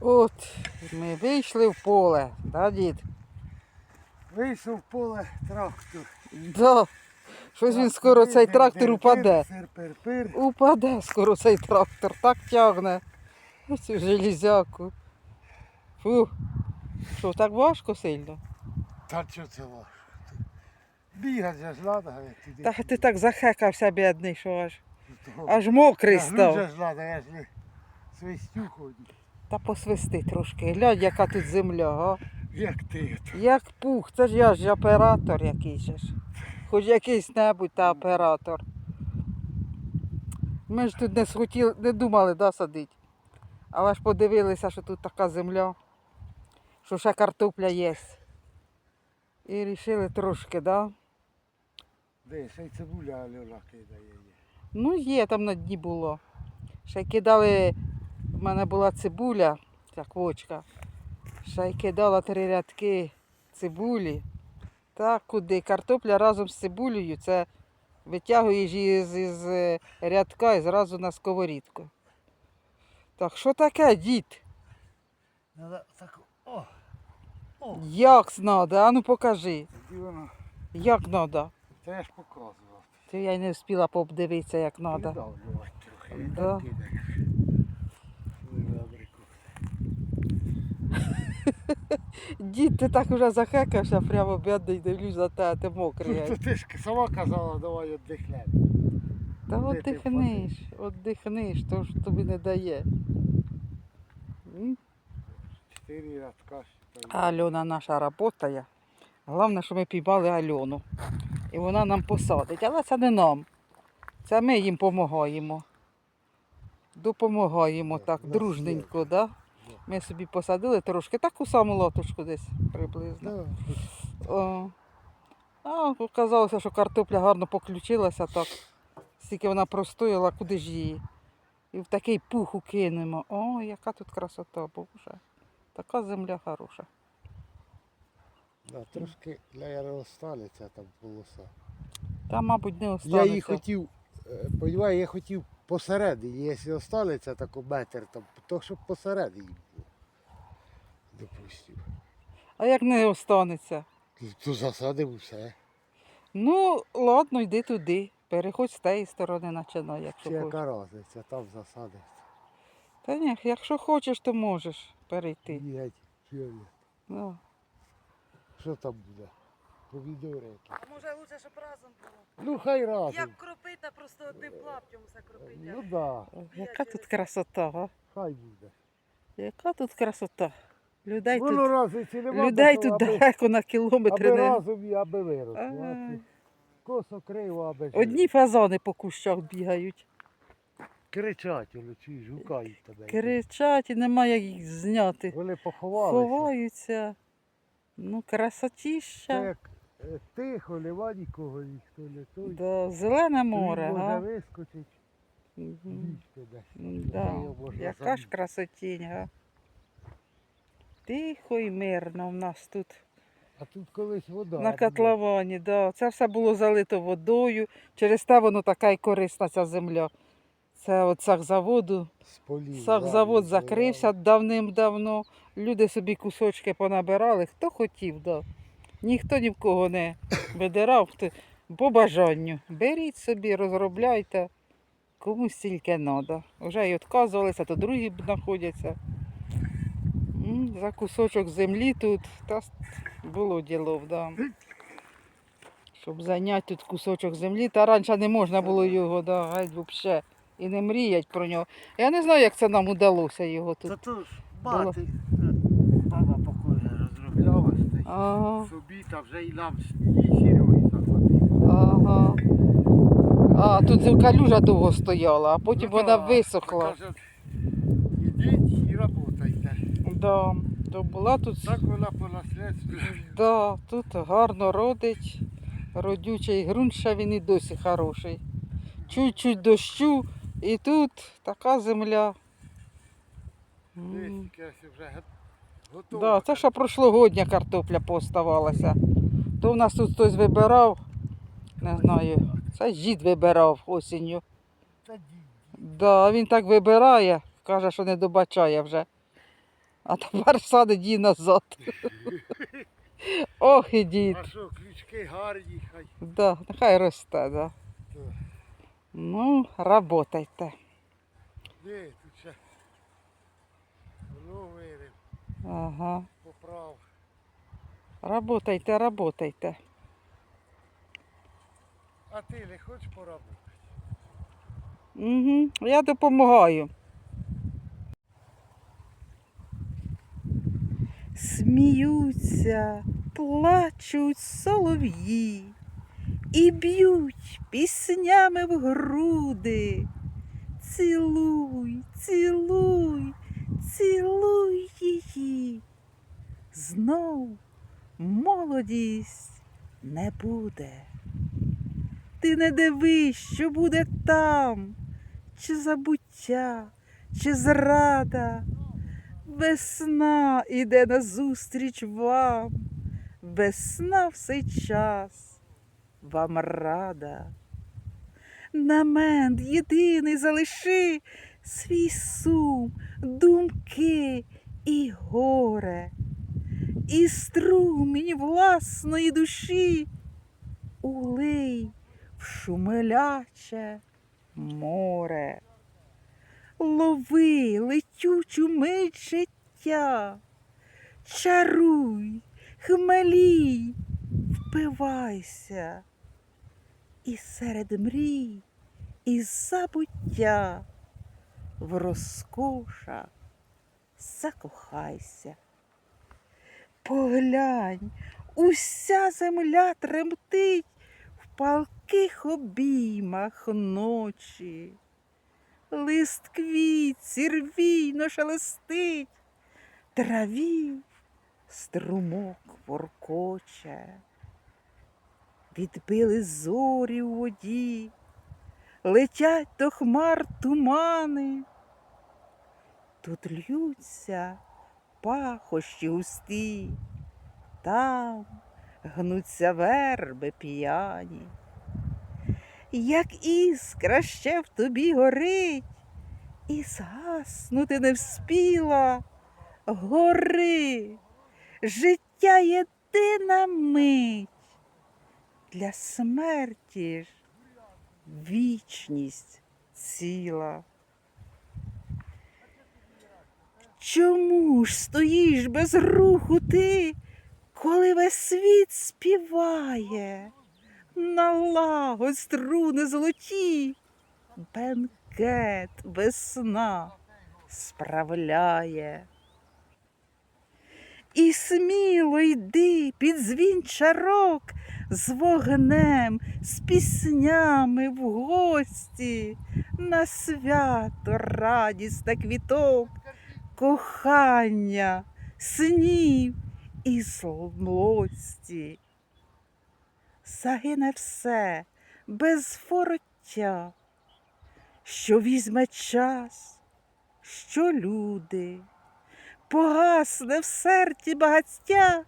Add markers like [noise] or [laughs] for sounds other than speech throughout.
От, ми вийшли в поле, да, дід? Вийшов в поле трактор. Да. Щось він скоро цей трактор упаде. Пир-пир-пир. Упаде скоро цей трактор, так тягне. Цю железяку. Фу. Що, так важко сильно? Та що це важко? Бігати ж туди. Та ти так захекався, бідний, що аж, Того. аж мокрий став. ж надо, я ж не свистю ходжу. Та посвисти трошки. Глянь, яка тут земля, а? Як ти? Як пух, це ж я ж оператор якийсь же ж. Хоч якийсь небудь та оператор. Ми ж тут не схотіли, не думали, да, садити. Але ж подивилися, що тут така земля, що ще картопля є. І вирішили трошки, да? Де, ще й цибуля кидає. є. Ну, є, там на дні було. Ще кидали, в мене була цибуля, ця квочка. Ще й кидала три рядки цибулі. Так, куди? Картопля разом з цибулею, це витягуєш її з, із е, рядка і зразу на сковорідку. Так, що таке, дід? Надо так, о, о. Як надо? А ну покажи. Тоді воно, Як надо? це я ж показував. Це я й не встигла пообдивитися, як надо. Придавлювати трохи. і Да. так кидаєш. Ой, абрику. Дід, ти так уже захекався, прямо бідний, дивлюсь за тебе, ти мокрий. Ну, то ти ж сама казала, давай віддихнемо. Та отдихниш, отдихниш, то ж тобі не дає. М? Чотири рядка. А Альона наша працює. Головне, що ми піймали Альону. І вона нам посадить. Але це не нам. Це ми їм допомагаємо. Допомагаємо так, дружненько, да? Ми собі посадили трошки, таку саму лоточку десь приблизно. О. А, оказалося, що картопля гарно поключилася так. Стільки вона простояла, куди ж її. І в такий пух укинемо. О, яка тут красота, боже. Така земля хороша. Да, трошки для Яросталиця там полоса. Та, мабуть, не Я її хотів, е, я хотів посередині, якщо останеться тако метр, там, то щоб посередині було. Допустим. А як не останеться? То засадив усе. Ну, ладно, йди туди. Переходь з тієї сторони починай, Чи якщо хочеш. яка різниця, там засадив. Та ні, якщо хочеш, то можеш перейти. Геть, фіолет. Ну. Що там буде? Помідори які. Може лучше, щоб разом було. Ну хай разом. Як кропита, просто одним клаптем все кропиття. Ну да, Яка тут красота, а? хай буде. Яка тут красота? Людей тут, Воно разниці нема. людей бо тут аби, далеко на кілометри. аби Не... разом і аби виросло. а Ага. Косо криво, аби Одні фазани по кущах бігають, кричать, воно чуєш, гукають тебе. кричать і немає як їх зняти. Вони поховалися. Ховаються. Ну, Це красотіща. як е, тихо, нема нікого, ніхто не той. Да, зелене море, може га? вискочить, Мгм. бігти десь. Да. Його можна Яка ж забити. красотінь, га? Тихо і мирно в нас тут. А тут колись вода. На котловані, да. Це все було залито водою. Через те воно така й корисна ця земля. Це от сахзаводу. Сахзавод да, закрився давним-давно. Люди собі кусочки понабирали, хто хотів, да. ніхто ні в кого не видирав, хто по бажанню. Беріть собі, розробляйте, кому стільки треба. Вже й відказувалися, то другі знаходяться. За кусочок землі тут та було діло, да. Щоб зайняти тут кусочок землі, та раніше не можна було його, да, взагалі. І не мріять про нього. Я не знаю, як це нам удалося його тут. Та то ж е, баба покойна розробляла Ага, собі та вже і нам їй ага. А, тут калюжа довго стояла, а потім Ну вона висохла. Каже, ідіть. Да, то була тут, Так вона по наслідству. да, тут гарно родить, родючий ґрунт, ще він і досі хороший. Чуть-чуть дощу, і тут така земля. Десь вже готова. Да, це ще прошлогодня картопля поставалася. То в нас тут хтось вибирав, не знаю, це жід вибирав осінню. Та дід. Да, він так вибирає, каже, що не добачає вже. А тепер садить її назад. Ох і дід. А що, ключки гарні, хай. Да, нехай росте, да. Так. Ну, работайте. Де тут ще? Ну, вирив, Ага. поправ. Работайте, работайте. А ти не хочеш поработати? Угу. Я допомагаю. Сміються, плачуть солов'ї і б'ють піснями в груди. Цілуй, цілуй, цілуй її. Знов молодість не буде. Ти не дивись, що буде там, чи забуття, чи зрада. Весна іде назустріч вам, весна в час вам рада. Намент єдиний залиши свій сум, думки і горе, і струмінь власної душі улий в шумеляче море. Лови летючу мить життя, чаруй, хмелій, впивайся, і серед мрій, і забуття в розкошах закохайся. Поглянь, уся земля тремтить в палких обіймах ночі. Лист квіт сірвійно шелестить, траві струмок воркоче. Відбили зорі у воді, летять до хмар тумани. Тут льються пахощі густі, там гнуться верби п'яні. Як іскра ще в тобі горить, і згаснути не вспіла. Гори, життя єдина мить, для смерті ж вічність ціла. Чому ж стоїш без руху ти, коли весь світ співає? Налагодь струни золоті, бенкет весна справляє. І сміло йди під дзвін чарок з вогнем, з піснями в гості, на свято радість та квіток, кохання, снів і злості загине все без вороття, що візьме час, що люди, погасне в серці багаття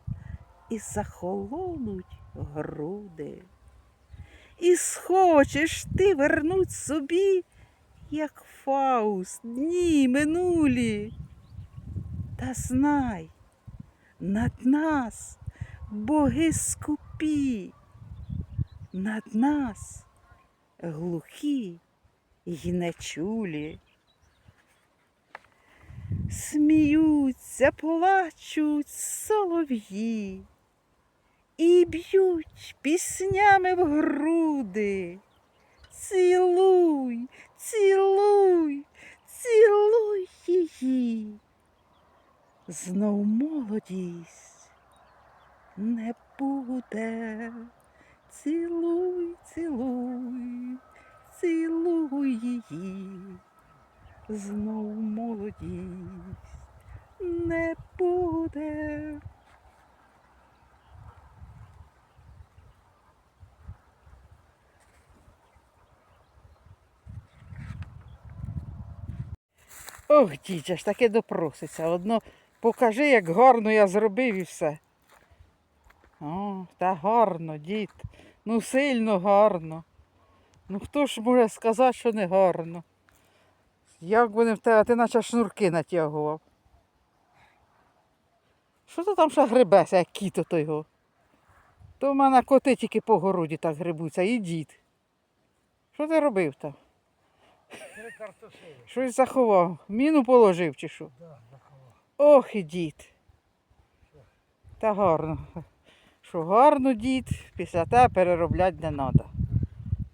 і захолонуть груди. І схочеш ти вернуть собі, як Фауст, дні минулі. Та знай, над нас боги скупі над нас глухі й нечулі. Сміються, плачуть солов'ї і б'ють піснями в груди. Цілуй, цілуй, цілуй її. Знов молодість не буде. Цілуй, цілуй, цілуй її, знов молодість не буде. Ох, дідя ж таке допроситься. Одно покажи, як гарно я зробив і все. О, та гарно, дід. Ну сильно гарно. Ну хто ж може сказати, що не гарно? Як вони в тебе, ти наче шнурки натягував. Що ти там ще гребеся, як кіт ото його? То в мене коти тільки по городі так грибуться, і дід. Що ти робив там? Щось заховав. Міну положив чи що? Да, заховав. Ох і дід. Та гарно. Що гарно, дід, після те переробляти не треба.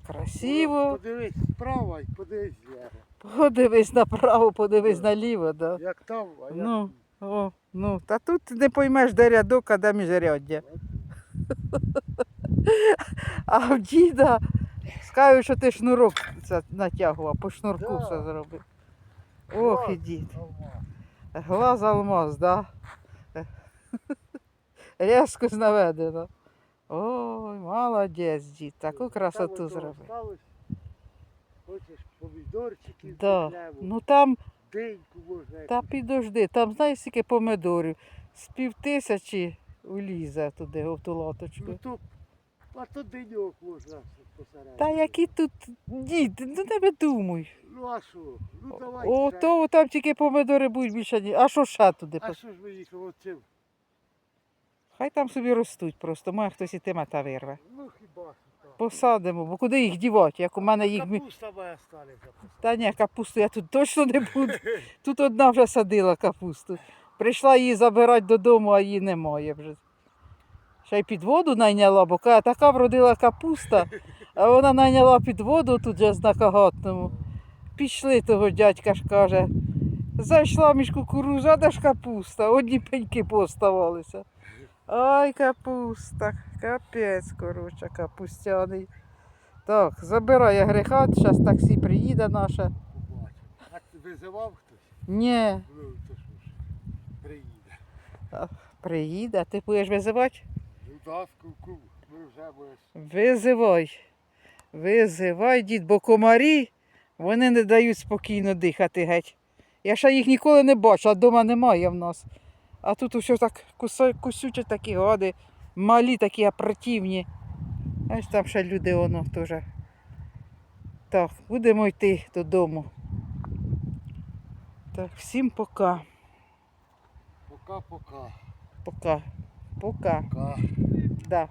Красиво. Подивись справа і подивись зліва. Подивись направо, подивись наліво, да. Як там, а як Ну, о, ну, та тут не поймеш, де рядок, а де міжряддя. [laughs] А в діда скажуть, що ти шнурок натягував, по шнурку Да. все зробив. Ох і дід. Глаз алмаз, да? Різко наведено. Ой, молодець, дід, таку красоту зробив. Хочеш помідорчики, Да. Ну там, деньку можна. та підожди, там знаєш скільки помидорів. З пів тисячі улізе туди в ту лоточку. Ну то, а то деньок можна посередині. Та які тут дід, ну не видумуй. Ну а що? Ну давай. О, то там тільки помидори будуть більше ні. А що ще туди? А що ж ми їх оцим? Хай там собі ростуть просто, може хтось і тиме та вирве. Ну хіба що так. Посадимо, бо куди їх дівати, як у мене їх. Капуста моя стане записати. Та ні, капусту я тут точно не буду. [laughs] Тут одна вже садила капусту. Прийшла її забирати додому, а її немає вже. Ще й під воду найняла, бо така вродила капуста, а вона найняла під воду тут же кагатному. Пішли того дядька ж каже. Зайшла між кукурузу, а де ж капуста, одні пеньки поставалися. Ай, капуста, капець, коротше, капустяний. Так, забирай агрегат, зараз таксі приїде наше. А ти визивав хтось? Ні, Ну то ж, приїде. приїде, ти будеш визивати? Ну да, скуку, ми вже будеш. Визивай. Визивай, дід, бо комарі вони не дають спокійно дихати геть. Я ще їх ніколи не бачила, вдома немає в нас. А тут усе так кусючі такі гади, малі такі противні. Ось там ще люди воно теж. Так, будемо йти додому. Так, всім пока. Пока-пока. Пока. Пока. Пока. Да.